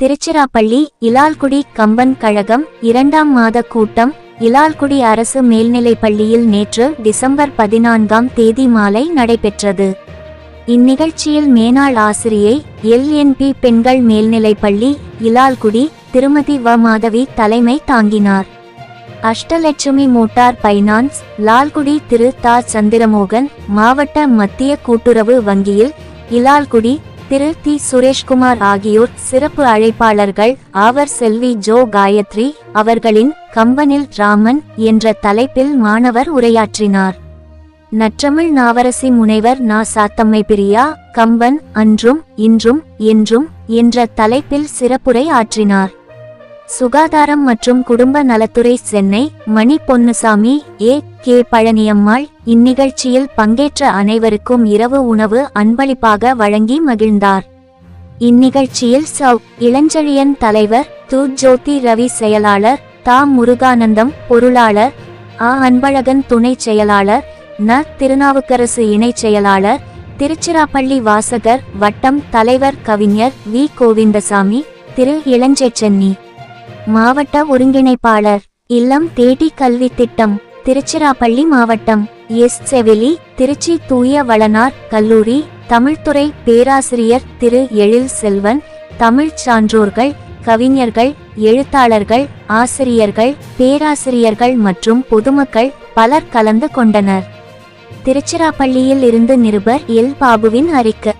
திருச்சிராப்பள்ளி இலால்குடி கம்பன் கழகம் இரண்டாம் மாத கூட்டம் இலால்குடி அரசு மேல்நிலைப் பள்ளியில் நேற்று டிசம்பர் பதினான்காம் தேதி மாலை நடைபெற்றது. இந்நிகழ்ச்சியில் மேனாள் ஆசிரியை எல்என்பி பெண்கள் மேல்நிலைப் பள்ளி இலால்குடி திருமதி வ. மாதவி தலைமை தாங்கினார். Ashtalakshmi motor finance Lalgudi Thiru. தா. சந்திரமோகன் மாவட்ட மத்திய கூட்டுறவு வங்கியில் இலால்குடி திரு தி சுரேஷ்குமார் ஆகியோர் சிறப்பு அழைப்பாளர்கள். ஆவர் செல்வி ஜோ காயத்ரி அவர்களின் கம்பனில் ராமன் என்ற தலைப்பில் மாணவர் உரையாற்றினார். நற்றமிழ் நாவரசி முனைவர் நா. சாத்தம்மை பிரியா கம்பன் அன்றும் இன்றும் என்றும் என்ற தலைப்பில் சிறப்புரை ஆற்றினார். சுகாதாரம் மற்றும் குடும்ப நலத்துறை சென்னை மணி பொன்னுசாமி ஏ. கே பழனியம்மாள் இந்நிகழ்ச்சியில் பங்கேற்ற அனைவருக்கும் இரவு உணவு அன்பளிப்பாக வழங்கி மகிழ்ந்தார். இந்நிகழ்ச்சியில் சவ் இளஞ்செழியன் தலைவர் து ஜோதி ரவி செயலாளர் தா முருகானந்தம் பொருளாளர் ஆ அன்பழகன் துணை செயலாளர் ந திருநாவுக்கரசு இணைச் செயலாளர் திருச்சிராப்பள்ளி வாசகர் வட்டம் தலைவர் கவிஞர் வி கோவிந்தசாமி திரு இளஞ்செச்சென்னி. மாவட்ட ஒருங்கிணைப்பாளர் இல்லம் தேடி கல்வி திட்டம் திருச்சிராப்பள்ளி மாவட்டம். எஸ். செவிலி திருச்சி தூய வளனார் கல்லூரி தமிழ்துறை பேராசிரியர் திரு. எழில் செல்வன் தமிழ் சான்றோர்கள் கவிஞர்கள் எழுத்தாளர்கள் ஆசிரியர்கள் பேராசிரியர்கள் மற்றும் பொதுமக்கள் பலர் கலந்து கொண்டனர். திருச்சிராப்பள்ளியில் இருந்து நிருபர் எல். பாபுவின் அறிக்கை.